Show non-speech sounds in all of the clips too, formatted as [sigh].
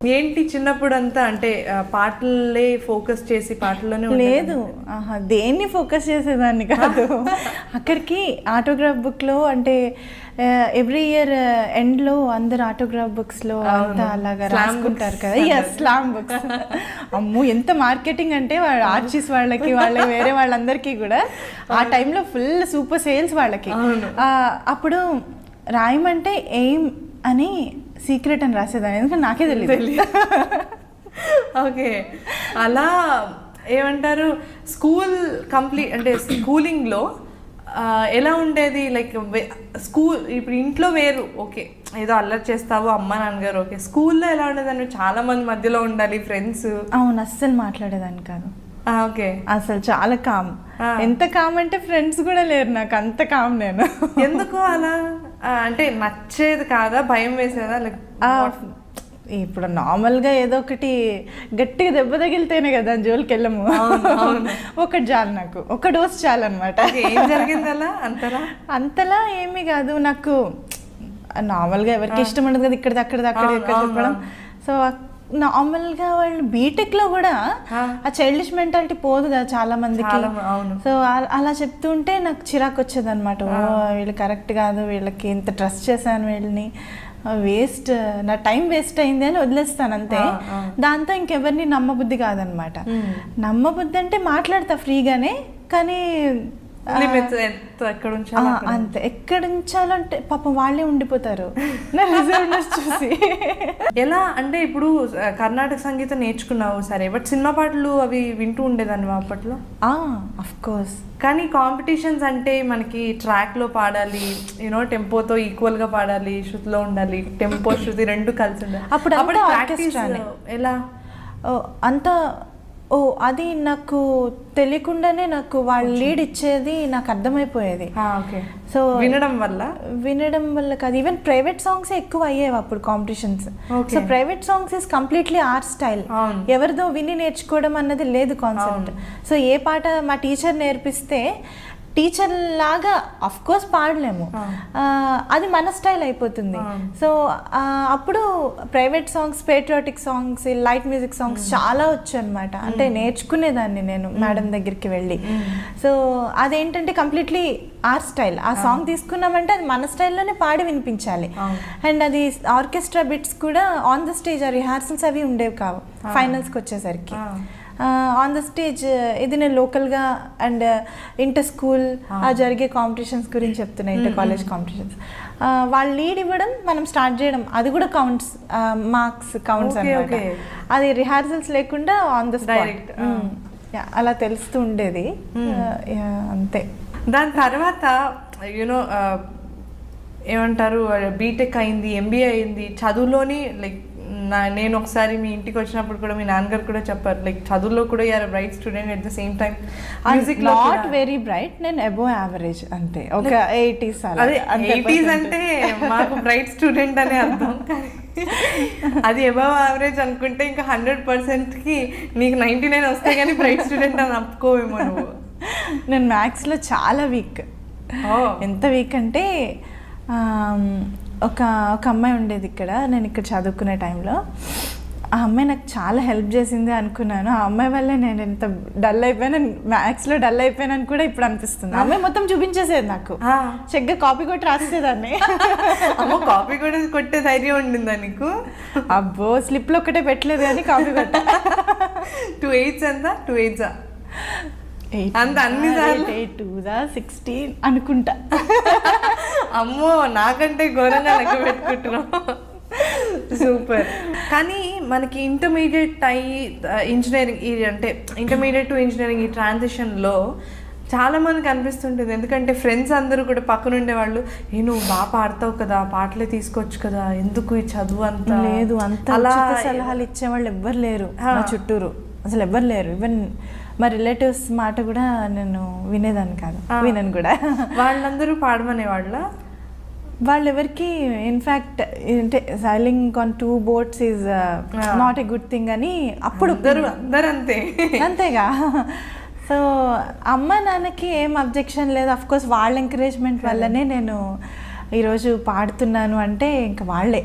ఏంటి చిన్నప్పుడు అంతా అంటే పాటలే ఫోకస్ చేసి పాటల్లోనే? లేదు. ఆహా దేన్ని ఫోకస్ చేసేదాన్ని కాదు. [laughs] అక్కడికి ఆటోగ్రాఫ్ బుక్లో అంటే ఎవ్రీ ఇయర్ ఎండ్లో అందరు ఆటోగ్రాఫ్ బుక్స్లో అంతా అలాగా రాసుకుంటారు కదా. Yes slam books. [laughs] అమ్మో ఎంత మార్కెటింగ్ అంటే వాళ్ళ ఆర్చిస్ వాళ్ళకి వాళ్ళకి వేరే వాళ్ళందరికీ కూడా ఆ టైంలో ఫుల్ సూపర్ సేల్స్ వాళ్ళకి. అప్పుడు రాయమంటే ఎయిమ్ అని సీక్రెట్ అని రాసేదాన్ని ఎందుకంటే నాకే తెలియదు ఓకే. అలా ఏమంటారు స్కూల్ కంప్లీట్ అంటే స్కూలింగ్లో ఎలా ఉండేది? లైక్ స్కూల్ ఇప్పుడు ఇంట్లో వేరు. ఓకే ఏదో అల్లరి చేస్తావు అమ్మ నాన్నగారు ఓకే. స్కూల్లో ఎలా ఉండేది అని చాలా మంది మధ్యలో ఉండాలి ఫ్రెండ్స్. అవును అస్సలు మాట్లాడేదాన్ని కాదు. ఓకే. అసలు చాలా కామ్. ఎంత కామ్ అంటే ఫ్రెండ్స్ కూడా లేరు నాకు అంత కామ్ నేను. ఎందుకు అలా? అంటే నచ్చేది కాదా? భయం వేసేదా? లైక్ ఇప్పుడు నార్మల్గా ఏదో ఒకటి గట్టిగా దెబ్బ తగిలితేనే కదా జోలికి వెళ్ళము. [laughs] ఒకటి చాలు నాకు. ఒక డోస్ చాలు అనమాట ఏం జరిగింది అలా అంతలా? అంతలా ఏమీ కాదు. నాకు నార్మల్గా ఎవరికి ఇష్టం ఉండదు కదా ఇక్కడ అక్కడ అక్కడ ఇక్కడ చెప్పడం. సో నార్మల్గా వాళ్ళు బీటెక్లో కూడా ఆ చైల్డిష్ మెంటాలిటీ పోదు కదా చాలా మందికి. సో అలా చెప్తుంటే నాకు చిరాకు వచ్చేది అనమాట వీళ్ళు కరెక్ట్ కాదు వీళ్ళకి ఇంత ట్రస్ట్ చేశాను వీళ్ళని. వేస్ట్ నా టైం వేస్ట్ అయింది అని వదిలేస్తాను అంతే. దాంతో ఇంకెవరిని నమ్మబుద్ధి కాదనమాట నమ్మబుద్ధి అంటే మాట్లాడతా ఫ్రీగానే కానీ లిమిట్స్ ఎక్కడ ఆ, ఉంచాలి అంతే. ఎక్కడ ఉంచాలంటే పాపం వాళ్ళే ఉండిపోతారు. నా రిజర్వ్నెస్ చూసి. ఎలా అంటే ఇప్పుడు కర్ణాటక సంగీతం నేర్చుకున్నావు సరే బట్ సినిమా పాటలు అవి వింటూ ఉండేదాన్ని అప్పట్లో? అఫ్ కోర్స్ కానీ కాంపిటీషన్స్ అంటే మనకి track లో పాడాలి యూనో టెంపోతో గా పాడాలి శృతిలో ఉండాలి టెంపో శృతి రెండు కలిసి ఉండాలి. అప్పుడు orchestraనే. ఎలా? అంత ఓ అది నాకు తెలియకుండానే నాకు వాళ్ళు లీడ్ ఇచ్చేది నాకు అర్థమైపోయేది. ఓకే. సో వినడం వల్ల? వినడం వల్ల కాదు. ఈవెన్ ప్రైవేట్ సాంగ్స్ ఎక్కువ అయ్యేవి అప్పుడు competitions. So private songs is completely art style. ఎవరిదో విని నేర్చుకోవడం అన్నది లేదు కాన్సెప్ట్ సో ఏ పాట మా టీచర్ నేర్పిస్తే టీచర్ లాగా అఫ్ కోర్స్ పాడలేము. అది మన స్టైల్ అయిపోతుంది. సో అప్పుడు private songs patriotic songs light music songs చాలా వచ్చు అనమాట అంటే నేర్చుకునేదాన్ని నేను మేడం దగ్గరికి వెళ్ళి. సో అదేంటంటే కంప్లీట్లీ ఆర్ స్టైల్ ఆ సాంగ్ తీసుకున్నామంటే అది మన స్టైల్లోనే పాడి వినిపించాలి. అండ్ అది ఆర్కెస్ట్రా బిట్స్ కూడా ఆన్ ద స్టేజ్ ఆ రిహార్సల్స్ అవి ఉండేవి కావు. ఫైనల్స్కి వచ్చేసరికి ఆన్ ద స్టేజ్ ఇది నేను లోకల్గా అండ్ ఇంటర్ స్కూల్ ఆ. జరిగే కాంపిటీషన్స్ గురించి చెప్తున్నా ఇంటర్ కాలేజ్ కాంపిటీషన్స్ వాళ్ళు లీడ్ ఇవ్వడం మనం స్టార్ట్ చేయడం అది కూడా కౌంట్స్ మార్క్స్ కౌంట్స్ అనమాట. అది రిహార్సల్స్ లేకుండా ఆన్ ద స్పాట్ అలా తెలుస్తూ ఉండేది. అంతే. దాని తర్వాత యూనో ఏమంటారు బీటెక్ అయింది ఎంబీఏ అయింది చదువులోని లైక్ నా నేను ఒకసారి మీ ఇంటికి వచ్చినప్పుడు కూడా మీ నాన్నగారు కూడా చెప్పారు లైక్ చదువులో కూడా you're bright student at the same time music not very bright నేను అబో యావరేజ్ అంతే. ఒక ఎయిటీస్ అదే ఎయిటీస్ అంటే మాకు బ్రైట్ స్టూడెంట్ అనే అర్థం కానీ అది అబవ్ యావరేజ్ అనుకుంటే ఇంకా హండ్రెడ్కి నీకు నైన్టీ నైన్ వస్తే కానీ బ్రైట్ స్టూడెంట్ అని అప్పుకోవేమో నువ్వు. నేను మ్యాథ్స్లో చాలా వీక్ Oh. ఎంత వీక్ అంటే ఆమ్, ఒక ఒక అమ్మాయి ఉండేది ఇక్కడ నేను ఇక్కడ చదువుకునే టైంలో. ఆ అమ్మాయి నాకు చాలా హెల్ప్ చేసింది అనుకున్నాను. ఆ అమ్మాయి వల్లే నేను ఎంత డల్ అయిపోయాను మ్యాథ్స్లో డల్ అయిపోయాను కూడా ఇప్పుడు అనిపిస్తుంది. అమ్మాయి మొత్తం చూపించేసేది నాకు. చెగ్గా కాపీ కొట్టి రాసేదాన్ని. అమ్మో కాపీ కూడా కొట్టే ధైర్యం ఉండిందా నీకు? అబ్బో స్లిప్లో ఒకటే పెట్టలేదు కానీ కాపీ కొట్ట. [laughs] టూ ఎయిట్స్ ఎంత? Two eights? అంత అన్ని? ఎయిట్ సిక్స్టీన్ అనుకుంటా. అమ్మో నాకంటే ఘోరంగా లెక్క పెట్టుకుంటున్నాం సూపర్. కానీ మనకి ఇంటర్మీడియట్ అయ్యి ఇంజనీరింగ్ ఈ అంటే ఇంటర్మీడియట్ టు ఇంజనీరింగ్ ఈ ట్రాన్సిషన్లో చాలా మందికి అనిపిస్తుంటుంది. ఎందుకంటే ఫ్రెండ్స్ అందరూ కూడా పక్కన ఉండేవాళ్ళు ఏ నువ్వు బాగా పాడతావు కదా పాటలే తీసుకోవచ్చు కదా ఎందుకు ఈ చదువు అంతా? లేదు అంత అలా సలహాలు ఇచ్చేవాళ్ళు ఎవ్వరు లేరు నా చుట్టూరు. అసలు ఎవ్వరు లేరు. ఈవెన్ మా రిలేటివ్స్ మాట కూడా నేను వినేదాన్ని కాదు. వినను కూడా. వాళ్ళందరూ పాడమనే వాళ్ళ వాళ్ళు ఎవరికి ఇన్ఫ్యాక్ట్ అంటే sailing on two boats is not a good thing అని అప్పుడు అందరూ అందరూ అంతే అంతేగా. సో అమ్మ నాన్నకి ఏం అబ్జెక్షన్ లేదు. అఫ్ కోర్స్ వాళ్ళ ఎంకరేజ్మెంట్ వల్లనే నేను ఈరోజు పాడుతున్నాను అంటే ఇంకా వాళ్ళే.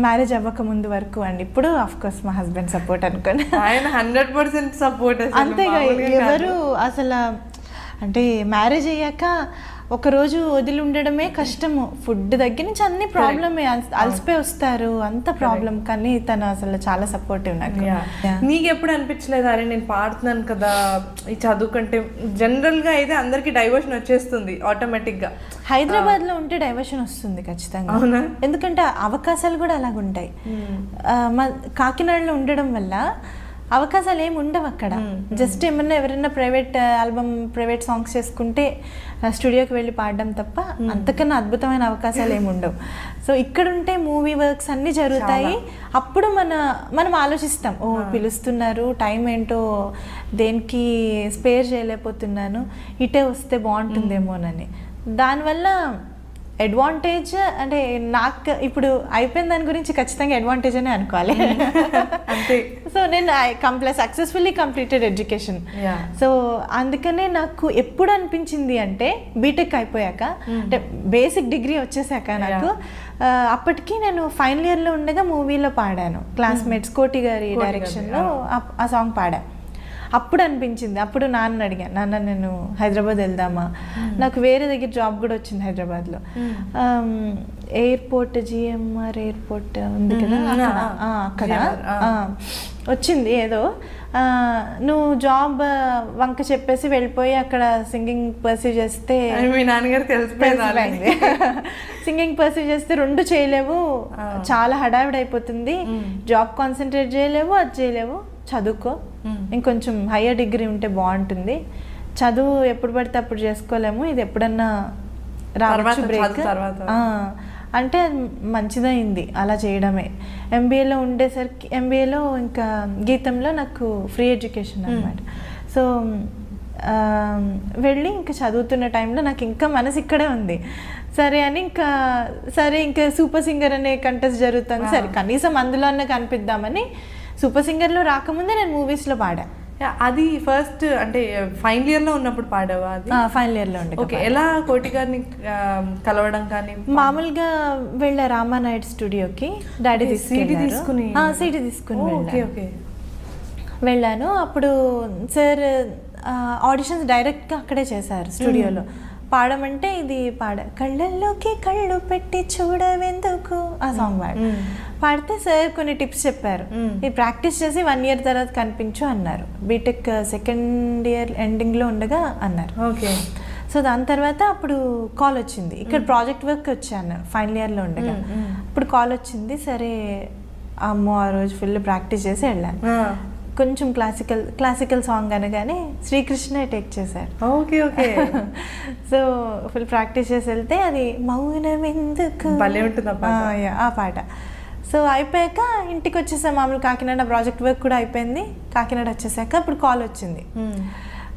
మ్యారేజ్ అవ్వక ముందు వరకు అండి. ఇప్పుడు అఫ్ కోర్స్ మా హస్బెండ్ సపోర్ట్ అనుకోండి ఆయన హండ్రెడ్ పర్సెంట్ సపోర్ట్ అంతేగా ఎవరు అసలు అంటే మ్యారేజ్ అయ్యాక ఒక రోజు వదిలి ఉండడమే కష్టము. ఫుడ్ దగ్గర నుంచి అన్ని ప్రాబ్లమే అలసిపోయి వస్తారు. అంత ప్రాబ్లం కానీ తను అసలు చాలా సపోర్టివ్ నాకు. నీకు ఎప్పుడు అనిపించలేదు అరే నేను పాడుతున్నాను కదా ఈ చదువు కంటే జనరల్గా అయితే అందరికి డైవర్షన్ వచ్చేస్తుంది ఆటోమేటిక్గా. హైదరాబాద్లో ఉంటే డైవర్షన్ వస్తుంది ఖచ్చితంగా. అవునా? ఎందుకంటే అవకాశాలు కూడా అలాగుంటాయి. మా కాకినాడలో ఉండడం వల్ల అవకాశాలు ఏమి ఉండవు అక్కడ జస్ట్ ఏమన్నా ఎవరైనా ప్రైవేట్ ఆల్బమ్ ప్రైవేట్ సాంగ్స్ చేసుకుంటే స్టూడియోకి వెళ్ళి పాడడం తప్ప అంతకన్నా అద్భుతమైన అవకాశాలు ఏమి ఉండవు సో ఇక్కడ ఉంటే మూవీ వర్క్స్ అన్నీ జరుగుతాయి. అప్పుడు మన మనం ఆలోచిస్తాం ఓ పిలుస్తున్నారు టైం ఏంటో దేనికి స్పేర్ చేయలేకపోతున్నాను ఇటే వస్తే బాగుంటుందేమోనని. దానివల్ల అడ్వాంటేజ్ అంటే నాకు ఇప్పుడు అయిపోయిన దాని గురించి ఖచ్చితంగా అడ్వాంటేజ్ అనే అనుకోవాలి. అంతే. సో నేను I కంప్లీ successfully completed education. So అందుకనే నాకు ఎప్పుడు అనిపించింది అంటే బీటెక్ అయిపోయాక అంటే బేసిక్ డిగ్రీ వచ్చేసాక నాకు అప్పటికి నేను ఫైనల్ ఇయర్లో ఉండగా మూవీలో పాడాను. క్లాస్మేట్స్ కోటి గారి కోటి గారి, డైరెక్షన్లో ఆ. సాంగ్ పాడా. అప్పుడు అనిపించింది. అప్పుడు నాన్న అడిగాను. నాన్న నేను హైదరాబాద్ వెళ్దామా? నాకు వేరే దగ్గర జాబ్ కూడా వచ్చింది హైదరాబాద్లో. ఎయిర్పోర్ట్ జిఎంఆర్ ఎయిర్పోర్ట్ ఉంది కదా. అక్కడ. వచ్చింది ఏదో. నువ్వు జాబ్ వంక చెప్పేసి వెళ్ళిపోయి అక్కడ సింగింగ్ పర్సీవ్ చేస్తే మీ నాన్నగారు తెలిసిపోయింది. [laughs] సింగింగ్ పర్సీవ్ చేస్తే రెండు చేయలేవు. చాలా హడావిడి అయిపోతుంది జాబ్ కాన్సన్ట్రేట్ చేయలేవు అది చేయలేవు. చదువుకో. ఇంకొంచెం హయ్యర్ డిగ్రీ ఉంటే బాగుంటుంది. చదువు ఎప్పుడు పడితే అప్పుడు చేసుకోలేము. ఇది ఎప్పుడన్నా రావచ్చు బ్రేక్. అంటే మంచిదైంది అలా చేయడమే. ఎంబీఏలో ఉండేసరికి ఎంబీఏలో ఇంకా గీతంలో నాకు ఫ్రీ ఎడ్యుకేషన్ అనమాట సో వెళ్ళి ఇంకా చదువుతున్న టైంలో నాకు ఇంకా మనసు ఇక్కడే ఉంది. సరే అని ఇంకా సరే ఇంకా సూపర్ సింగర్ అనే కంటెస్ట్ జరుగుతుంది. సరే కనీసం అందులో అన్న కనిపిద్దామని సూపర్ సింగర్లో రాకముందే నేను మూవీస్లో పాడా. అది ఫస్ట్ అంటే ఫైనల్ ఇయర్లో ఉన్నప్పుడు పాడావా అది? ఫైనల్ ఇయర్లో ఉండే ఓకే ఎలా కోటి గారిని కలవడం కానీ? మామూలుగా వెళ్ళా రామానాయుడు స్టూడియోకి. డాడీ తీసుకెళ్ళారు. తీసుకుని సీడీ తీసుకుని ఓకే ఓకే. వెళ్ళాను. అప్పుడు సార్ ఆడిషన్స్ డైరెక్ట్గా అక్కడే చేశారు స్టూడియోలో. పాడమంటే ఇది పాడ. కళ్ళల్లోకి కళ్ళు పెట్టి చూడవెందుకు? ఆ సాంగ్ పాడ. పాడితే సార్ కొన్ని టిప్స్ చెప్పారు. ఇది ప్రాక్టీస్ చేసి వన్ ఇయర్ తర్వాత కనిపించు అన్నారు. బీటెక్ సెకండ్ ఇయర్ ఎండింగ్లో ఉండగా అన్నారు. ఓకే. సో దాని తర్వాత అప్పుడు కాల్ వచ్చింది. ఇక్కడ ప్రాజెక్ట్ వర్క్ వచ్చాను ఫైనల్ ఇయర్లో ఉండగా. అప్పుడు కాల్ వచ్చింది సరే అమ్మో ఆ రోజు ఫుల్ ప్రాక్టీస్ చేసి వెళ్ళాను. కొంచెం క్లాసికల్ క్లాసికల్ సాంగ్ అనగానే శ్రీకృష్ణ టేక్ చేశారు okay okay. So full practice చేసి వెళ్తే అది మౌనం ఎందుకు భలే ఉంటుంది ఆ పాట. సో అయిపోయాక ఇంటికి వచ్చేసా. మామూలు కాకినాడ ప్రాజెక్ట్ వర్క్ కూడా అయిపోయింది. కాకినాడ వచ్చేసాక అప్పుడు కాల్ వచ్చింది.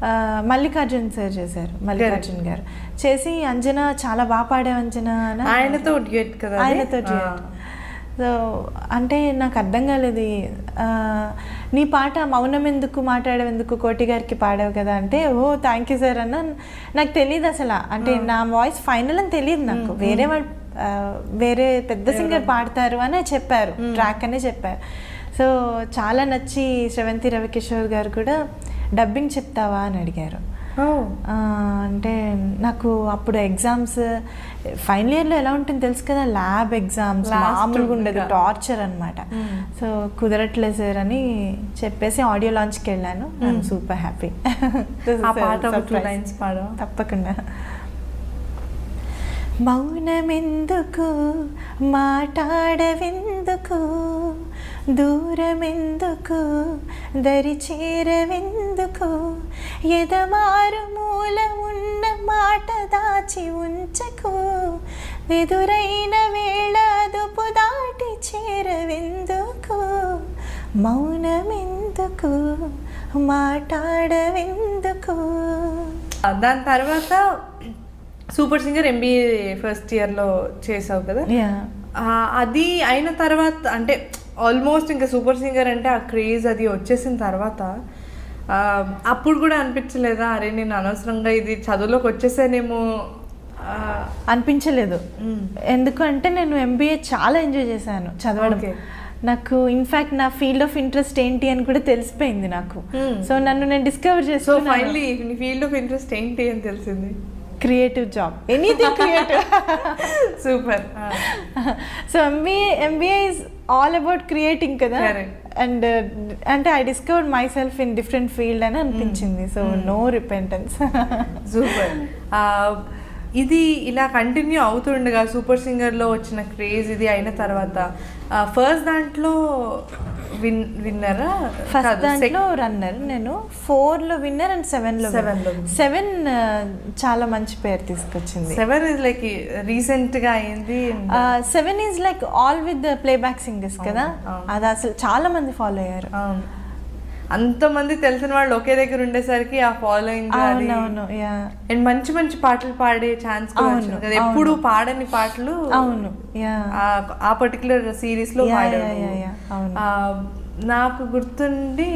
ఆ, మల్లికార్జున్ సార్ చేశారు మల్లికార్జున్ గారు. చేసి అంజనా చాలా బాగా పాడావు అంజనా ఆయనతో? ఆయనతో. సో అంటే నాకు అర్థం కాలేదు. నీ పాట మౌనం ఎందుకు మాట్లాడవు ఎందుకు కోటి గారికి పాడావు కదా అంటే ఓ థ్యాంక్ యూ సార్ అన్న నాకు తెలియదు అసలు. అంటే నా వాయిస్ ఫైనల్ అని తెలియదు నాకు. వేరే వాళ్ళు వేరే పెద్ద సింగర్ పాడతారు అని చెప్పారు. ట్రాక్ అనే చెప్పారు. సో చాలా నచ్చి శ్రవంతి రవికిషోర్ గారు కూడా డబ్బింగ్ చెప్తావా? అని అడిగారు. అంటే నాకు అప్పుడు ఎగ్జామ్స్ ఫైనల్ ఇయర్లో ఎలా ఉంటుంది తెలుసు కదా? ల్యాబ్ ఎగ్జామ్స్ మామూలుగా ఉండదు. టార్చర్ అనమాట సో కుదరట్లేదు సార్ అని చెప్పేసి ఆడియో లాంచ్కి వెళ్ళాను. సూపర్ హ్యాపీ లైన్స్ పాడవా తప్పకుండా. మౌనమెందుకు? మాటాడవెందుకు? దూరమెందుకు? దరి చేరవెందుకు ఎదమారు మూల ఉన్న మాట దాచి ఉంచకు. ఎదురైన వేళ అదుపు దాటి చేరవెందుకు? మౌనమెందుకు? మాటాడవెందుకు? ఆ, దాని తర్వాత సూపర్ సింగర్ ఎంబీఏ ఫస్ట్ ఇయర్లో చేసావు కదా? అది అయిన తర్వాత అంటే ఆల్మోస్ట్ ఇంకా సూపర్ సింగర్ అంటే ఆ క్రేజ్ అది వచ్చేసిన తర్వాత అప్పుడు కూడా అనిపించలేదా? అరే నేను అనవసరంగా ఇది చదువులోకి వచ్చేసానేమో. అనిపించలేదు. ఎందుకంటే నేను ఎంబీఏ చాలా ఎంజాయ్ చేశాను చదవడం. నాకు ఇన్ఫాక్ట్ నా ఫీల్డ్ ఆఫ్ ఇంట్రెస్ట్ ఏంటి అని కూడా తెలిసిపోయింది నాకు. సో నన్ను నేను డిస్కవర్ చేసుకున్నాను. ఫైనలీ ఫీల్డ్ ఆఫ్ ఇంట్రెస్ట్ ఏంటి అని తెలిసింది? Creative job anything creative super so MBA MBA is all about creating కదా. అండ్ అంటే I discovered myself in different field అని అనిపించింది. సో నో రిపెంటెన్స్ సూపర్ ఇది ఇలా కంటిన్యూ అవుతుండగా సూపర్ సింగర్లో వచ్చిన క్రేజ్ ఇది అయిన తర్వాత ఫస్ట్ దాంట్లో విన్ విన్నరా ఫస్ట్ దాంట్లో రన్నర్ నేను ఫోర్లో విన్నర్ అండ్ సెవెన్లో Seven లో. సెవెన్ చాలా మంచి పేరు తీసుకొచ్చింది సెవెన్ ఇస్ లైక్ రీసెంట్గా అయింది seven is like all with playback singers కదా. అది అసలు చాలా మంది ఫాలో అయ్యారు. అంతమంది తెలిసిన వాళ్ళు ఒకే దగ్గర ఉండేసరికి ఆ ఫాలోయింగ్ అండ్ మంచి మంచి పాటలు పాడే ఛాన్స్ ఎప్పుడు పాడని పాటలు అవును యా ఆ- పర్టికులర్ సిరీస్లో నాకు గుర్తుండి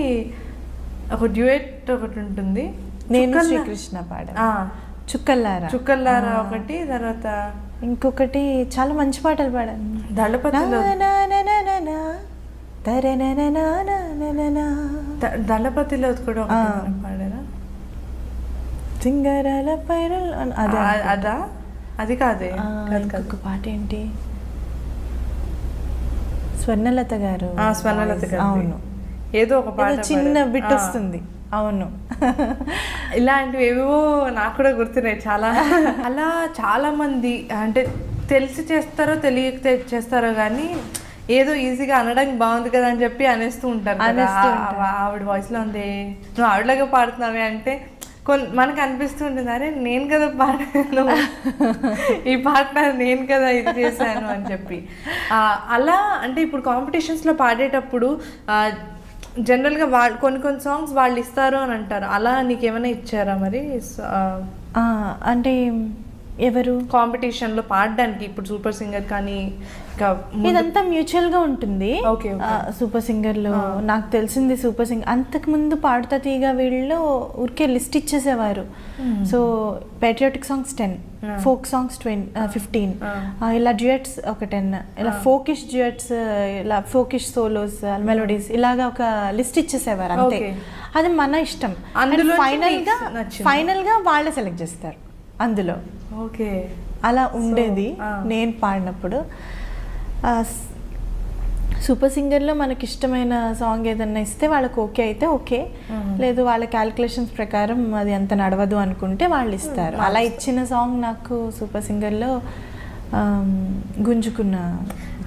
ఒక డ్యూయట్ ఒకటి ఉంటుంది. నేను శ్రీకృష్ణ పాడా చుక్కల్లారా? చుక్కల్లారా ఒకటి తర్వాత ఇంకొకటి చాలా మంచి పాటలు పాడాను. దళపతిలో దళపతిలో కూడా పాడారా? సింగరాల పైరల్ అదే అదా? కాదే. ఇంకొక పాట ఏంటి? స్వర్ణలత గారు స్వర్ణలత. గారిది. అవును. ఏదో ఒక పాట చిన్న. బిట్. వస్తుంది. అవును. [laughs] ఇలాంటివి ఏవేవో నాకు కూడా గుర్తున్నాయి. చాలా [laughs] అలా చాలా మంది అంటే తెలిసి చేస్తారో తెలియక చేస్తారో కానీ ఏదో ఈజీగా అనడానికి బాగుంది కదా అని చెప్పి అనేస్తూ ఉంటారు. అనేస్తూ ఆవిడ వాయిస్లో ఉంది నువ్వు ఆవిడలాగా పాడుతున్నావే అంటే కొన్ మనకు అనిపిస్తూ ఉంటుంది అరే నేను కదా పాడాను. ఈ పాట నేను కదా ఇది చేశాను అని చెప్పి. అలా అంటే ఇప్పుడు కాంపిటీషన్స్లో పాడేటప్పుడు జనరల్గా వాళ్ళు కొన్ని కొన్ని సాంగ్స్ వాళ్ళు ఇస్తారు అని అంటారు. అలా నీకేమైనా ఇచ్చారా మరి? అంటే ఎవరు? కాంపిటీషన్లో పాడడానికి ఇప్పుడు సూపర్ సింగర్ కానీ ఇదంతా మ్యూచువల్గా ఉంటుంది సూపర్ సింగర్లో నాకు తెలిసింది సూపర్ సింగర్ అంతకు ముందు పాడుతా తీగ వీళ్ళు ఊరికే list ఇచ్చేసేవారు. So patriotic songs ten Hmm. Folk songs twenty fifteen. ఇలా డ్యూయట్స్ ఒక టెన్ ఇలా ఫోకిష్ డ్యూయట్స్ ఇలా ఫోకిష్ సోలోస్ మెలోడీస్ ఇలాగా ఒక లిస్ట్ ఇచ్చేసేవారు అంతే. అది మన ఇష్టం. అందులోంచి ఫైనల్. ఫైనల్గా వాళ్ళే సెలెక్ట్ చేస్తారు. అందులో. ఓకే. అలా ఉండేది. నేను పాడినప్పుడు. సూపర్ సింగర్లో మనకి ఇష్టమైన సాంగ్ ఏదన్నా ఇస్తే వాళ్ళకి ఓకే అయితే ఓకే. లేదు వాళ్ళ క్యాలిక్యులేషన్స్ ప్రకారం అది అంత నడవదు అనుకుంటే వాళ్ళు ఇస్తారు అలా ఇచ్చిన సాంగ్ నాకు సూపర్ సింగర్లో గుంజుకున్న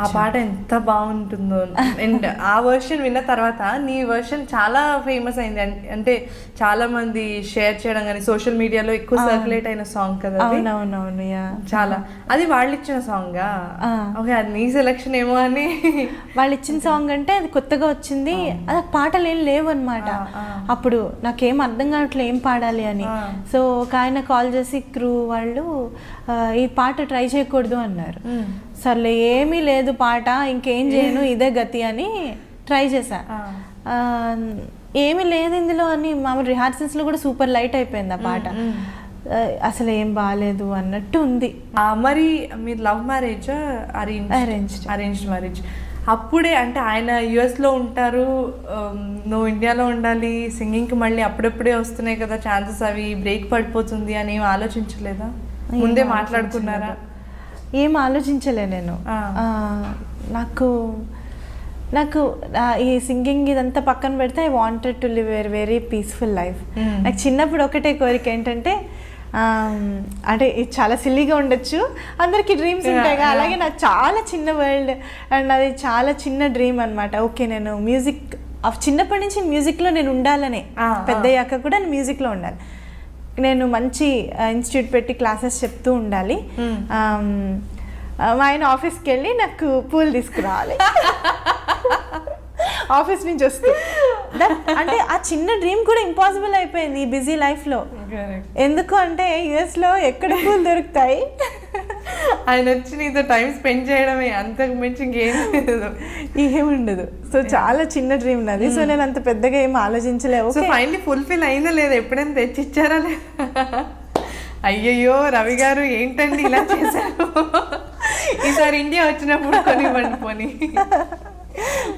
ఆ పాట ఎంత బాగుంటుందో. అండ్ ఆ వర్షన్ విన్న తర్వాత నీ వర్షన్ చాలా ఫేమస్ అయింది. అంటే చాలా మంది షేర్ చేయడం కానీ సోషల్ మీడియాలో ఎక్కువ సర్క్యులేట్ అయిన సాంగ్ కదా. అవునవునవును చాలా. అది వాళ్ళు ఇచ్చిన సాంగా. ఓకే అది నీ సెలక్షన్ ఏమో అని. వాళ్ళు ఇచ్చిన సాంగ్ అంటే అది కొత్తగా వచ్చింది. అది పాటలు ఏం లేవు అనమాట. అప్పుడు నాకేం అర్థం కావట్లే ఏం పాడాలి అని. సో ఒక ఆయన కాల్ చేసి క్రూ వాళ్ళు ఈ పాట ట్రై చేయకూడదు అన్నారు. సర్లే ఏమీ లేదు పాట ఇంకేం చేయను [laughs] ఇదే గతి అని ట్రై చేశా. ఏమీ లేదు ఇందులో అని మామూలు రిహార్సల్స్లో కూడా సూపర్ లైట్ అయిపోయింది ఆ పాట. అసలు ఏం బాగాలేదు అన్నట్టు ఉంది. మరి మీరు love marriage arrange Arranged. Arranged marriage అప్పుడే అంటే ఆయన US లో ఉంటారు నువ్వు ఇండియాలో ఉండాలి సింగింగ్కి మళ్ళీ అప్పుడప్పుడే వస్తున్నాయి కదా ఛాన్సెస్ అవి బ్రేక్ పడిపోతుంది అని ఆలోచించలేదా? ముందే. మాట్లాడుకున్నారా? ఏం ఆలోచించలే నేను. నాకు నాకు ఈ సింగింగ్ ఇదంతా పక్కన పెడితే I wanted to live very very peaceful life. నాకు చిన్నప్పుడు ఒకటే కోరిక ఏంటంటే అంటే ఇది చాలా సిల్లీగా ఉండొచ్చు. అందరికి డ్రీమ్స్ ఉంటాయి కదా. అలాగే నాకు చాలా చిన్న వరల్డ్ అండ్ అది చాలా చిన్న డ్రీమ్ అనమాట ఓకే నేను మ్యూజిక్ చిన్నప్పటి నుంచి మ్యూజిక్లో నేను ఉండాలనే. పెద్ద అయ్యాక కూడా నేను మ్యూజిక్లో ఉండాలి. నేను మంచి ఇన్స్టిట్యూట్ పెట్టి క్లాసెస్ చెప్తూ ఉండాలి. మా ఆయన ఆఫీస్కి వెళ్ళి నాకు పూలు తీసుకురావాలి. [laughs] ఆఫీస్ నుంచి వస్తూ. అంటే ఆ చిన్న డ్రీమ్ కూడా ఇంపాసిబుల్ అయిపోయింది ఈ బిజీ లైఫ్లో ఎందుకు అంటే యుఎస్లో ఎక్కడ పూలు దొరుకుతాయి? ఆయన వచ్చి నీతో టైం స్పెండ్ చేయడమే అంతకు మించి ఇంకేం లేదు. ఏముండదు సో చాలా చిన్న డ్రీమ్ నాది. సో నేను అంత పెద్దగా ఏం ఆలోచించలేవు సో ఫైనలీ ఫుల్ఫిల్ అయిందా లేదా? ఎప్పుడైనా తెచ్చిచ్చారా లేదా? అయ్యయ్యో రవి గారు ఏంటండి ఇలా చేశారు? [laughs] ఈసారి ఇండియా వచ్చినప్పుడు కొనివ్వండి పోనీ. [laughs]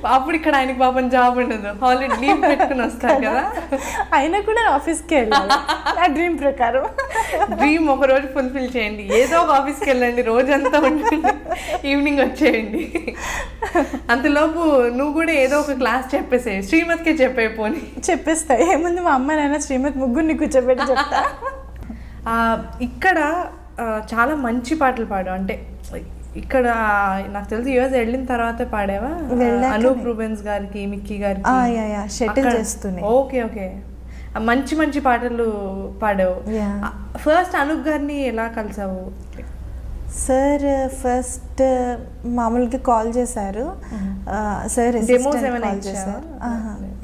అప్పుడు ఇక్కడ ఆయనకి పాపం జాబ్ ఉండదు. హాలిడే లీవ్ పెట్టుకుని వస్తారు కదా? అయినా కూడా ఆఫీస్కి వెళ్ళాలి. నా డ్రీమ్ ప్రకారం. డ్రీమ్ ఒక రోజు ఫుల్ఫిల్ చేయండి. ఏదో ఒక ఆఫీస్కి వెళ్ళండి. రోజంతా ఉండండి ఈవినింగ్ వచ్చేయండి. అంతలోపు నువ్వు కూడా ఏదో ఒక క్లాస్ చెప్పేసే శ్రీమతికే చెప్పే పోనీ. చెప్పేస్తా. ఏముంది మా అమ్మ నాన్న శ్రీమతి ముగ్గురిని కూర్చోబెట్టి చెప్తా. ఆ, ఇక్కడ ఆ, చాలా మంచి పాటలు పాడు. అంటే ఇక్కడ నాకు తెలిసి యుఎస్ వెళ్ళిన తర్వాత పాడేవా. అనూప్ రూబెన్స్ గారికి మిక్కీ గారికి. ఆ, యా, యా, shuttle అక్కడ- చేస్తూనే. Okay okay. మంచి మంచి పాటలు పాడావు. ఫస్ట్ అనూప్ గారిని ఎలా కలిసావు? సార్ ఫస్ట్ మామూలుగా కాల్ చేశారు. Sir call? చేశారు.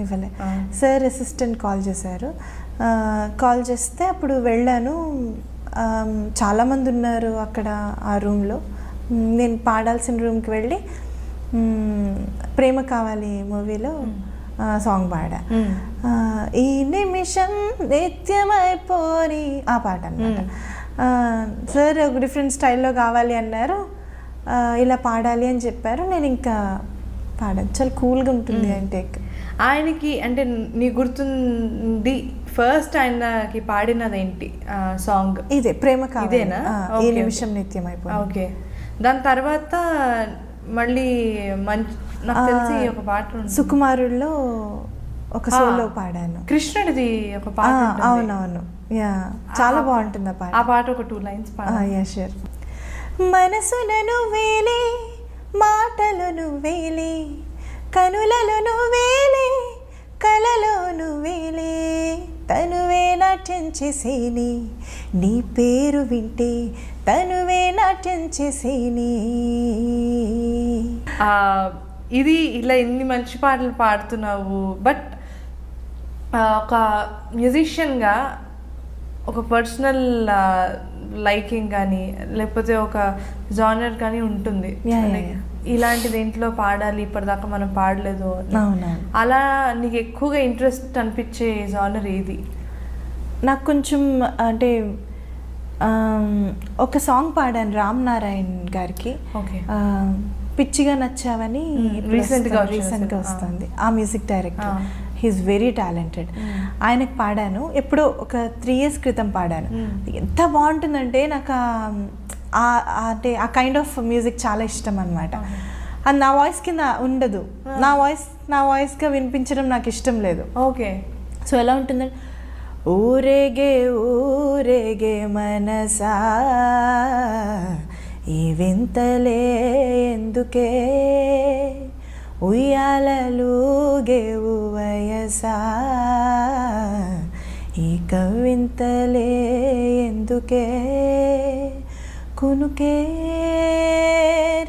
ఇవ్వలే. సార్ అసిస్టెంట్ కాల్ చేశారు. కాల్ చేస్తే అప్పుడు వెళ్ళాను. చాలామంది ఉన్నారు అక్కడ ఆ రూమ్లో. నేను పాడాల్సిన రూమ్కి వెళ్ళి ప్రేమ కావాలి మూవీలో సాంగ్ పాడా. ఈ నిమిషం నిత్యమైపోని ఆ పాట అనమాట సార్ ఒక డిఫరెంట్ స్టైల్లో కావాలి అన్నారు. ఇలా పాడాలి అని చెప్పారు. నేను ఇంకా పాడాను. చాలా కూల్గా ఉంటుంది టేక్. ఆయనకి అంటే నీ గుర్తుంది ఫస్ట్ ఆయనకి పాడినదేంటి సాంగ్? ఇదే ప్రేమ కావాలి. ఇదేనా? ఈ నిమిషం. నిత్యం అయిపోయింది ఓకే. దాని తర్వాత మళ్ళీ మంచి నాకు తెలిసి ఒక పాట ఉంది. సుకుమారుల్లో ఒక. సోలో పాడాను కృష్ణుడిది ఒక ఆ, పాట ఉంటుంది. అవునవును యా చాలా బాగుంటుంది ఆ పాట ఆ పాట ఒక టూ లైన్స్ పాడ యా షూర్ మనసులను వేలే మాటలను వేలే కనులను వేలే కలలోను వేలే తనువే నాట్యం చేసేని నీ పేరు వింటే తనువే నాట్యం చేసేని. ఇది ఇలా ఎన్ని మంచి పాటలు పాడుతున్నావు బట్ ఒక మ్యూజిషియన్గా ఒక పర్సనల్ లైకింగ్ కానీ లేకపోతే ఒక జానర్ కానీ ఉంటుంది. ఇలాంటి దేంట్లో పాడాలి ఇప్పటిదాకా మనం పాడలేదు అలా నీకు ఎక్కువగా ఇంట్రెస్ట్ అనిపించే జానర్ ఏది? నాకు కొంచెం అంటే ఒక సాంగ్ పాడాను రామ్ నారాయణ్ గారికి. పిచ్చిగా నచ్చావని రీసెంట్గా సినిమా. వస్తుంది. ఆ music director. He's very talented ఆయనకు పాడాను. ఎప్పుడో ఒక త్రీ ఇయర్స్ క్రితం పాడాను. ఎంత బాగుంటుందంటే నాకు అంటే ఆ కైండ్ ఆఫ్ మ్యూజిక్ చాలా ఇష్టం అనమాట అది నా వాయిస్ కింద ఉండదు. నా వాయిస్ నా వాయిస్గా వినిపించడం నాకు ఇష్టం లేదు. ఓకే. సో ఎలా ఉంటుందంటే ఊరేగే ఊరేగే మనసా. ఈ వింతలే ఎందుకే? ఉయ్యాలలుగే వయసా. ఈ కవింతలే ఎందుకే? కునుకే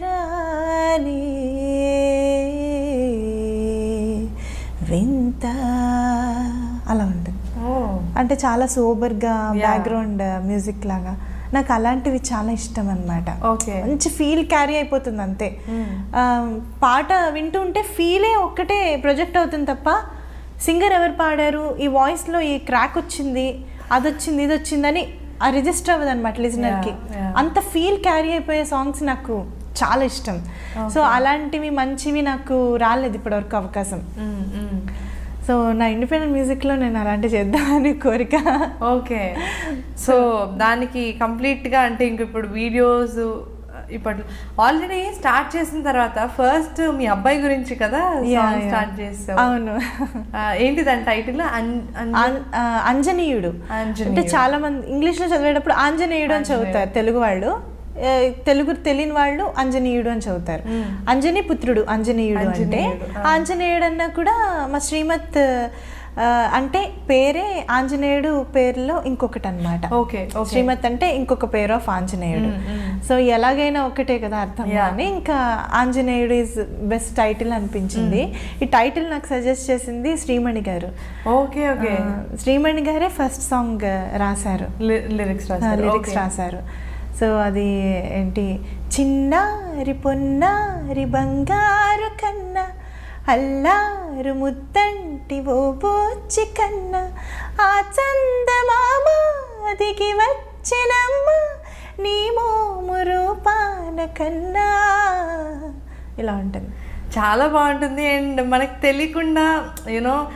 రాని వింత. అలా ఉంటుంది ఓ అంటే చాలా సోబర్గా. బ్యాక్గ్రౌండ్ మ్యూజిక్ లాగా నాకు అలాంటివి చాలా ఇష్టం అనమాట ఓకే మంచి ఫీల్ క్యారీ అయిపోతుంది అంతే Mm. ఆ, పాట వింటుంటే ఫీలే ఒక్కటే ప్రొజెక్ట్ అవుతుంది తప్ప సింగర్ ఎవరు పాడారు ఈ వాయిస్లో ఈ క్రాక్ వచ్చింది అది వచ్చింది ఇది వచ్చిందని ఆ రిజిస్టర్ అవ్వదు అనమాట లిజనర్కి. అంత ఫీల్ క్యారీ అయిపోయే సాంగ్స్ నాకు చాలా ఇష్టం సో అలాంటివి మంచివి నాకు రాలేదు ఇప్పటివరకు అవకాశం మ్మ్, మ్మ్. సో నా ఇండిపెండెంట్ మ్యూజిక్లో నేను అలాంటివి చేద్దామని కోరిక. ఓకే. సో దానికి కంప్లీట్గా అంటే ఇంక ఇప్పుడు వీడియోస్ ఇప్పట్లో ఆల్రెడీ స్టార్ట్ చేసిన తర్వాత ఫస్ట్ మీ అబ్బాయి గురించి కదా. స్టార్ట్ చేస్తావు అవును. ఏంటి దాని టైటిల్ అంజనీయుడు. అంటే చాలా మంది ఇంగ్లీష్లో చదివేటప్పుడు ఆంజనేయుడు అని చదువుతారు తెలుగు వాళ్ళు. తెలుగు తెలియని వాళ్ళు అంజనీయుడు అని చదువుతారు. అంజనీ పుత్రుడు అంజనీయుడు అంటే. ఆంజనేయుడు అన్నా కూడా మా శ్రీమత్ అంటే పేరే ఆంజనేయుడు పేరులో ఇంకొకటి అనమాట ఓకే. శ్రీమత్ అంటే ఇంకొక పేరు ఆఫ్ ఆంజనేయుడు. సో ఎలాగైనా ఒకటే కదా అర్థం. కానీ ఇంకా ఆంజనేయుడు ఈజ్ బెస్ట్ టైటిల్ అనిపించింది. ఈ టైటిల్ నాకు సజెస్ట్ చేసింది శ్రీమణి గారు. Okay okay. శ్రీమణి గారే ఫస్ట్ సాంగ్ రాశారు. లిరిక్స్ రాస్తారు లిరిక్స్. రాశారు. సో అది ఏంటి? చిన్నారి పొన్నారి బంగారు కన్నా అల్లారు ముద్దంటి ఓ బోచి కన్నా ఆ చందమామ దిగి వచ్చినమ్మ నీ మోము రూపాన కన్నా. ఇలా ఉంటుంది. చాలా బాగుంటుంది. అండ్ మనకు తెలియకుండా యూనో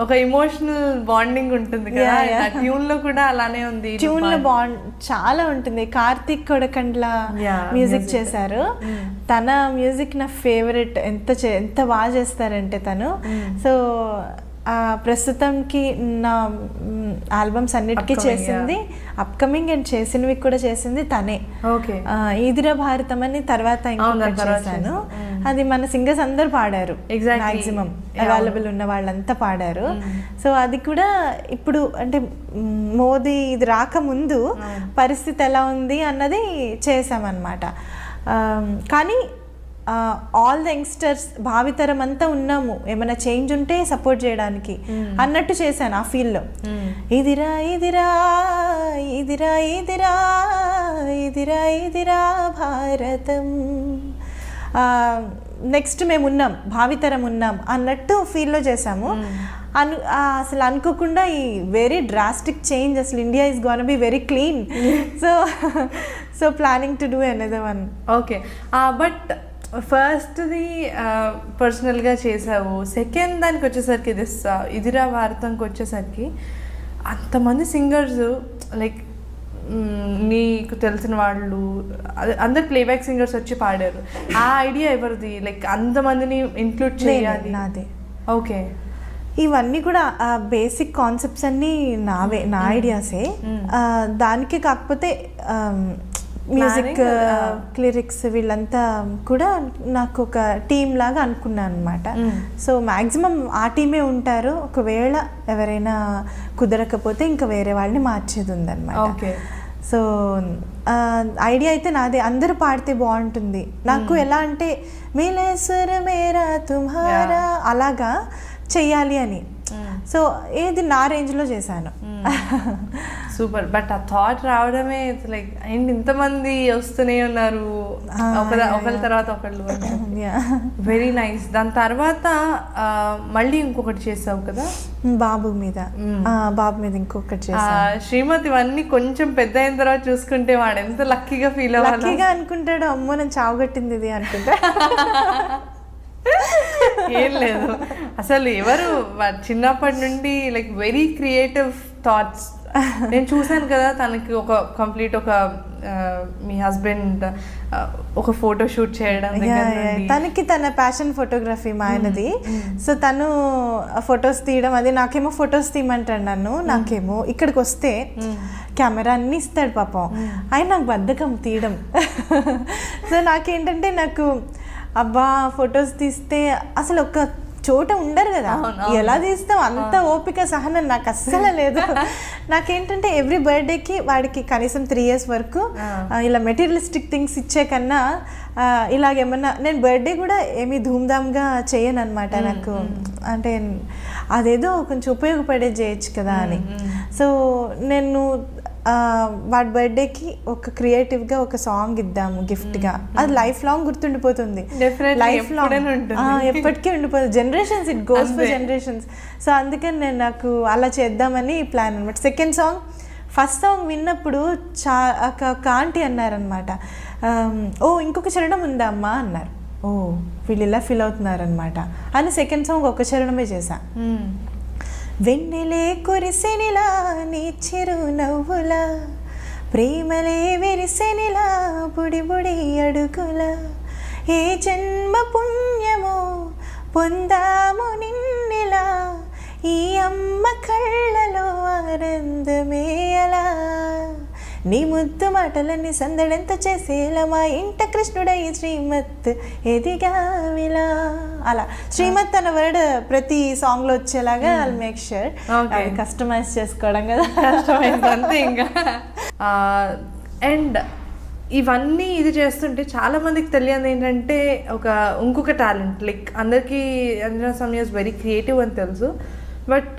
ఒక ఇమోషనల్ బాండింగ్ ఉంటుంది కదా. ట్యూన్లో కూడా అలానే ఉంది ట్యూన్లో బాగుంది చాలా ఉంటుంది. కార్తిక్ కొడకండ్ల మ్యూజిక్. చేశారు. తన మ్యూజిక్ నా ఫేవరెట్ ఎంత ఎంత బాగా చేస్తారంటే తను. సో ఆ ప్రస్తుతంకి నా ఆల్బమ్స్ అన్నిటికీ చేసింది. అప్కమింగ్ అండ్ చేసినవి కూడా చేసింది తనే. ఓకే ఈదిరా భారతం అని తర్వాత చేశాను. అది మన సింగర్స్ అందరు పాడారు. మాక్సిమం. అవైలబుల్ ఉన్న వాళ్ళంతా పాడారు. సో అది కూడా ఇప్పుడు అంటే మోదీ ఇది రాకముందు పరిస్థితి ఎలా ఉంది అన్నది చేసామన్నమాట కానీ ఆల్ ద యంగ్స్టర్స్ భావితరం అంతా ఉన్నాము. ఏమైనా చేంజ్ ఉంటే సపోర్ట్ చేయడానికి. అన్నట్టు చేశాను ఆ ఫీల్డ్లో ఇదిరా ఇదిరా ఇదిరా ఇదిరా ఇదిరా ఇదిరా భారతం. నెక్స్ట్ మేము ఉన్నాం భావితరం ఉన్నాం అన్నట్టు ఫీల్లో చేసాము అను ఆ, అసలు అనుకోకుండా ఈ వెరీ డ్రాస్టిక్ చేంజ్ అసలు India is gone be very clean so so planning to do another one okay but ఫస్ట్ది పర్సనల్గా చేసావు సెకండ్ దానికి వచ్చేసరికి దిస్ ఇదిరా భారతంకి వచ్చేసరికి అంతమంది సింగర్స్ లైక్ నీకు తెలిసిన వాళ్ళు అదే- అందరు ప్లేబ్యాక్ సింగర్స్ వచ్చి పాడారు. ఆ ఐడియా ఎవరిది? లైక్ అంతమందిని ఇంక్లూడ్ చేయాలి. నాదే. ఓకే ఇవన్నీ కూడా బేసిక్ కాన్సెప్ట్స్ అన్నీ నావే నా ఐడియాసే దానికి కాకపోతే మ్యూజిక్ Planning, లిరిక్స్ వీళ్ళంతా కూడా నాకు ఒక టీమ్ లాగా అనుకున్నాను అనమాట సో మ్యాక్సిమం ఆ టీమే ఉంటారు. ఒకవేళ ఎవరైనా కుదరకపోతే ఇంకా వేరే వాళ్ళని మార్చేది ఉందన్నమాట ఓకే సో ఐడియా అయితే నాదే. అందరూ పాడితే బాగుంటుంది. నాకు ఎలా అంటే మేలేశ్వర మేరా తుమ్హారా అలాగా చెయ్యాలి అని. సో ఏది నా రేంజ్లో చేశాను. సూపర్. బట్ ఆ థాట్ రావడమే లైక్ అండ్ ఇంతమంది వస్తూనే ఉన్నారు? ఒకరి. తర్వాత ఒకళ్ళు. వెరీ నైస్ [laughs] దాని తర్వాత మళ్ళీ ఇంకొకటి చేసావు కదా? బాబు మీద. ఆ, బాబు మీద ఇంకొకటి శ్రీమతి ఇవన్నీ కొంచెం పెద్ద అయిన తర్వాత చూసుకుంటే వాడు ఎంత లక్కీగా ఫీల్ అవ్వాలి. లక్కీగా అనుకుంటాడు అమ్మో నేను చావుగట్టింది ఇది అనుకుంటా. [laughs] ఏం లేదు. అసలు ఎవరు చిన్నప్పటి నుండి లైక్ వెరీ క్రియేటివ్ థాట్స్ నేను చూశాను కదా తనకి ఒక కంప్లీట్ ఒక మీ హస్బెండ్ ఒక ఫోటో షూట్ చేయడం. తనకి తన ప్యాషన్ ఫోటోగ్రఫీ మా ఆయనది. సో తను ఫొటోస్ తీయడం అది నాకేమో ఫొటోస్ తీయమంటాడు నన్ను నాకేమో ఇక్కడికి వస్తే కెమెరా అన్ని ఇస్తాడు పాపం. ఆయన నాకు బద్ధకం తీయడం. [laughs] సో నాకేంటంటే నాకు అబ్బా ఫొటోస్ తీస్తే అసలు ఒక చోట ఉండరు కదా. ఎలా తీస్తాం? అంత ఓపిక సహనం నాకు అస్సలు లేదు. [laughs] నాకేంటంటే ఎవ్రీ బర్త్డేకి వాడికి కనీసం త్రీ ఇయర్స్ వరకు ఇలా మెటీరియలిస్టిక్ థింగ్స్ ఇచ్చే కన్నా ఇలాగేమన్నా నేను బర్త్డే కూడా ఏమీ ధూమ్ధామ్గా చేయను అనమాట నాకు. అంటే అదేదో కొంచెం ఉపయోగపడేది చేయొచ్చు కదా అని. సో నేను వాడి బర్త్డేకి ఒక క్రియేటివ్గా ఒక సాంగ్ ఇద్దాము గిఫ్ట్గా. అది లైఫ్ లాంగ్ గుర్తుండిపోతుంది. Life long. ఎప్పటికీ ఉండిపోతుంది generations it goes for. Generations so అందుకని నేను నాకు అలా చేద్దామని ప్లాన్ అనమాట సెకండ్ సాంగ్ ఫస్ట్ సాంగ్ విన్నప్పుడు చా ఒక ఆంటీ అన్నారనమాట ఓ ఇంకొక చరణం ఉందా అమ్మా? అన్నారు. ఓ వీళ్ళు ఇలా ఫీల్ అవుతున్నారనమాట అని సెకండ్ సాంగ్ ఒక చరణమే చేశా. మ్మ్. వెన్నెలే కురిసెనిలా నీ చిరు నవ్వులా? ప్రేమలే విరిసెనిలా బుడి బుడి అడుగుల? ఏ జన్మ పుణ్యమో పొందాము నిన్నెలా? ఈ అమ్మ కళ్ళలో ఆనందమే అలా? నీ ముద్దు మాటలన్నీ సందడెంత చేసేలా మా ఇంట కృష్ణుడై శ్రీమత్ ఎదిగావిలా అలా. శ్రీమత్ అన్న వర్డ్ ప్రతి సాంగ్లో వచ్చేలాగా ఐ మేక్ షూర్. కస్టమైజ్ చేసుకోవడం కదా. అంతే ఇంకా. అండ్ ఇవన్నీ ఇది చేస్తుంటే చాలా మందికి తెలియదు ఏంటంటే ఒక ఇంకొక టాలెంట్ లైక్ అందరికీ అంజనా సమయాస్ వెరీ క్రియేటివ్ అని తెలుసు. బట్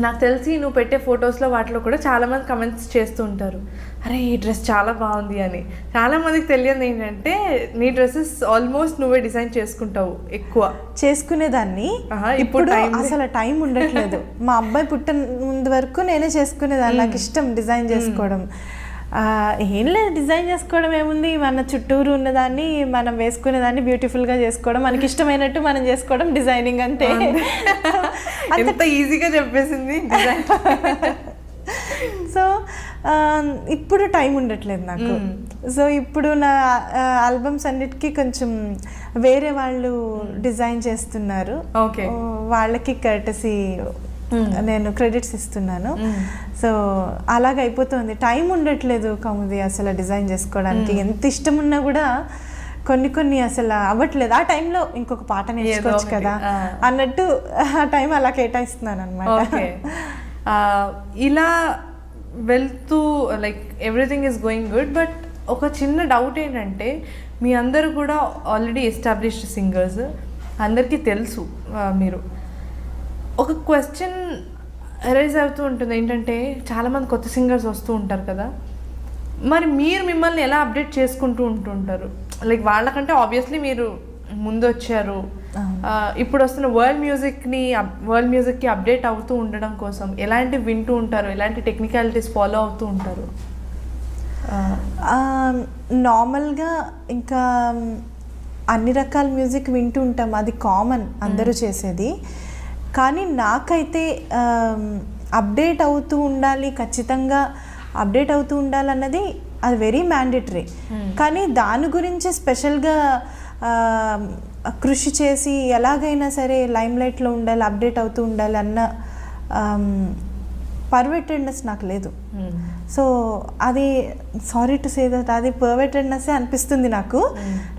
నాకు తెలిసి నువ్వు పెట్టే ఫొటోస్లో వాటిలో కూడా చాలామంది కమెంట్స్ చేస్తూ ఉంటారు. అరే ఈ డ్రెస్ చాలా బాగుంది అని. చాలామందికి తెలియదు ఏంటంటే నీ డ్రెస్సెస్ ఆల్మోస్ట్ నువ్వే డిజైన్ చేసుకుంటావు ఎక్కువ. చేసుకునేదాన్ని. ఇప్పుడు అసలు టైం ఉండట్లేదు. మా అబ్బాయి పుట్టిన ముందు వరకు నేనే చేసుకునేదాన్ని. నాకు ఇష్టం డిజైన్ చేసుకోవడం. ఏం లేదు డిజైన్ చేసుకోవడం ఏముంది? మన చుట్టూరు ఉన్నదాన్ని మనం వేసుకునేదాన్ని బ్యూటిఫుల్గా చేసుకోవడం మనకి ఇష్టమైనట్టు మనం చేసుకోవడం డిజైనింగ్ అంతే ఎంత ఈజీగా చెప్పేసింది డిజైన్. సో ఇప్పుడు టైం ఉండట్లేదు నాకు. సో ఇప్పుడు నా ఆల్బమ్స్ అన్నిటికీ కొంచెం వేరే వాళ్ళు డిజైన్ చేస్తున్నారు. ఓకే. వాళ్ళకి కర్టసీ నేను క్రెడిట్స్ ఇస్తున్నాను. సో అలాగ అయిపోతుంది. టైం ఉండట్లేదు కౌముది అసలు డిజైన్ చేసుకోవడానికి. ఎంత ఇష్టం ఉన్నా కూడా కొన్ని కొన్ని అసలు అవ్వట్లేదు. ఆ టైంలో ఇంకొక పాట నేర్చుకోవచ్చు కదా. అన్నట్టు ఆ టైం అలా కేటాయిస్తున్నాను అనమాట ఇలా వెళ్తూ like everything is going good but ఒక చిన్న డౌట్ ఏంటంటే మీ అందరూ కూడా ఆల్రెడీ ఎస్టాబ్లిష్డ్ సింగర్స్ అందరికీ తెలుసు మీరు. ఒక క్వశ్చన్ అరైజ్ అవుతూ ఉంటుంది. ఏంటంటే చాలామంది కొత్త సింగర్స్ వస్తూ ఉంటారు కదా. మరి మీరు మిమ్మల్ని ఎలా అప్డేట్ చేసుకుంటూ ఉంటుంటారు లైక్ వాళ్ళకంటే ఆబ్వియస్లీ మీరు ముందు వచ్చారు ఇప్పుడు వస్తున్న వరల్డ్ మ్యూజిక్ని వరల్డ్ మ్యూజిక్కి అప్డేట్ అవుతూ ఉండడం కోసం ఎలాంటి వింటూ ఉంటారు? ఎలాంటి టెక్నికాలిటీస్ ఫాలో అవుతూ ఉంటారు? నార్మల్గా ఇంకా అన్ని రకాల మ్యూజిక్ వింటూ ఉంటాం. అది కామన్ అందరూ చేసేది. కానీ నాకైతే అప్డేట్ అవుతూ ఉండాలి ఖచ్చితంగా అప్డేట్ అవుతూ ఉండాలన్నది అది వెరీ మ్యాండేటరీ. కానీ దాని గురించి స్పెషల్గా కృషి చేసి ఎలాగైనా సరే లైమ్ లైట్లో ఉండాలి అప్డేట్ అవుతూ ఉండాలి అన్న పర్వెటెడ్నెస్ నాకు లేదు. Hmm. సో అది సారీ టు సే దట్ అది పర్వెటెడ్నెస్ అనిపిస్తుంది నాకు.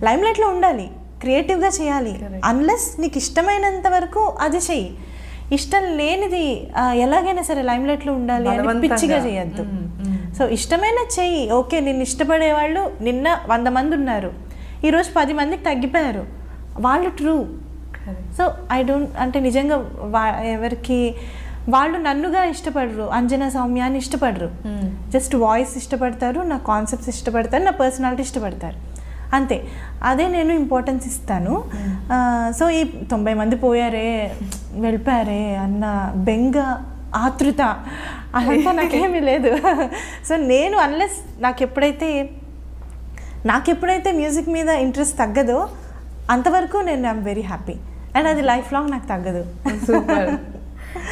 లైమ్ లైట్లో ఉండాలి. క్రియేటివ్గా చేయాలి. అన్లెస్ నీకు ఇష్టమైనంత వరకు అది చెయ్యి ఇష్టం లేనిది ఎలాగైనా సరే లైమ్ లైట్లో ఉండాలి అని. పిచ్చిగా చేయొద్దు. సో ఇష్టమైన చెయ్యి ఓకే నిన్ను ఇష్టపడే వాళ్ళు నిన్న వంద మంది ఉన్నారు ఈరోజు పది మందికి తగ్గిపోయారు వాళ్ళు ట్రూ. సో ఐ డోంట్ అంటే నిజంగా వా ఎవరికి వాళ్ళు నన్నుగా ఇష్టపడరు అంజనా సౌమ్యాన్ని ఇష్టపడరు. జస్ట్ వాయిస్ ఇష్టపడతారు నా కాన్సెప్ట్స్ ఇష్టపడతారు నా పర్సనాలిటీ ఇష్టపడతారు అంతే. అదే నేను ఇంపార్టెన్స్ ఇస్తాను. ఆ, సో ఈ తొంభై మంది పోయారే వెళ్ళిపోయారే అన్న బెంగ ఆతృత అదంతా [laughs] నాకేమీ లేదు. సో నేను అన్లెస్ నాకు ఎప్పుడైతే నాకు ఎప్పుడైతే మ్యూజిక్ మీద ఇంట్రెస్ట్ తగ్గదో అంతవరకు నేను ఐఎమ్ వెరీ హ్యాపీ అండ్ అది లైఫ్ లాంగ్ నాకు తగ్గదు. సూపర్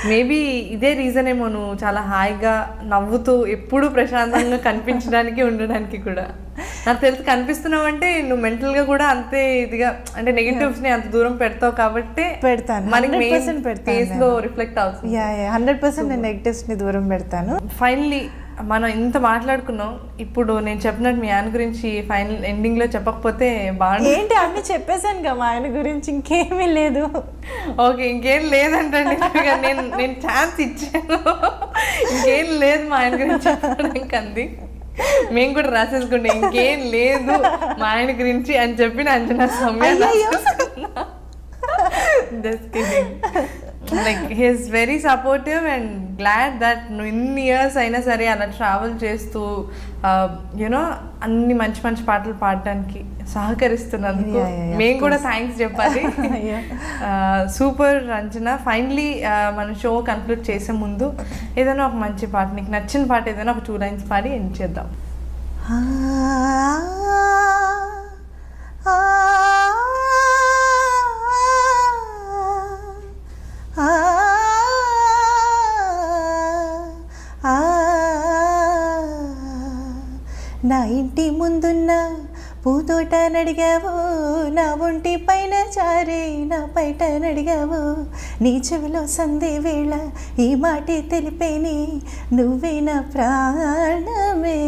మేబీ ఇదే రీజన్ ఏమో నువ్వు చాలా హాయిగా నవ్వుతూ ఎప్పుడూ ప్రశాంతంగా కనిపించడానికి ఉండడానికి కూడా. నాకు తెలిసి కనిపిస్తున్నావు అంటే నువ్వు mental గా కూడా అంతే ఇదిగా అంటే negatives ని అంత దూరం పెడతావు కాబట్టి పెడతాను. మనకి 100% పెడతాను ఫేస్లో రిఫ్లెక్ట్ అవుతుంది. యా యా హండ్రెడ్ పర్సెంట్ నేను నెగిటివ్స్ని దూరం పెడతాను. ఫైనలీ మనం ఇంత మాట్లాడుకున్నాం. ఇప్పుడు నేను చెప్పినట్టు మీ ఆయన గురించి ఫైనల్ ఎండింగ్లో చెప్పకపోతే బాగుంది ఏంటి అన్ని చెప్పేశాను కదా మా ఆయన గురించి ఇంకేమీ లేదు. ఓకే ఇంకేం లేదంటండి. నేను నేను ఛాన్స్ ఇచ్చాను. ఇంకేం లేదు మా ఆయన గురించి చెప్పడానికి అంది. మేము కూడా రాసేసుకుంటాం ఇంకేం లేదు. మా ఆయన గురించి అని చెప్పి నా Anjana Soumya. Like he's very supportive and glad that నువ్వు ఇన్ని ఇయర్స్ అయినా సరే అలా ట్రావెల్ చేస్తూ యూనో అన్ని మంచి మంచి పాటలు పాడడానికి సహకరిస్తున్నందుకు మేము కూడా. థ్యాంక్స్ చెప్పాలి. సూపర్ రంజన ఫైనలీ మన షో కన్క్లూడ్ చేసే ముందు ఏదైనా ఒక మంచి పాట నీకు నచ్చిన పాట ఏదైనా ఒక టూ లైన్స్ పాడి ఎండ్ చేద్దాం ఆ, ఆ, నా ఇంటి ముందున్న పూతోట నడిగావు నా ఒంటి పైన చారే నా పైట నడిగావు నీ చెవిలో సందే వేళ ఈ మాటే తెలిపేని నువ్వే నా ప్రాణమే.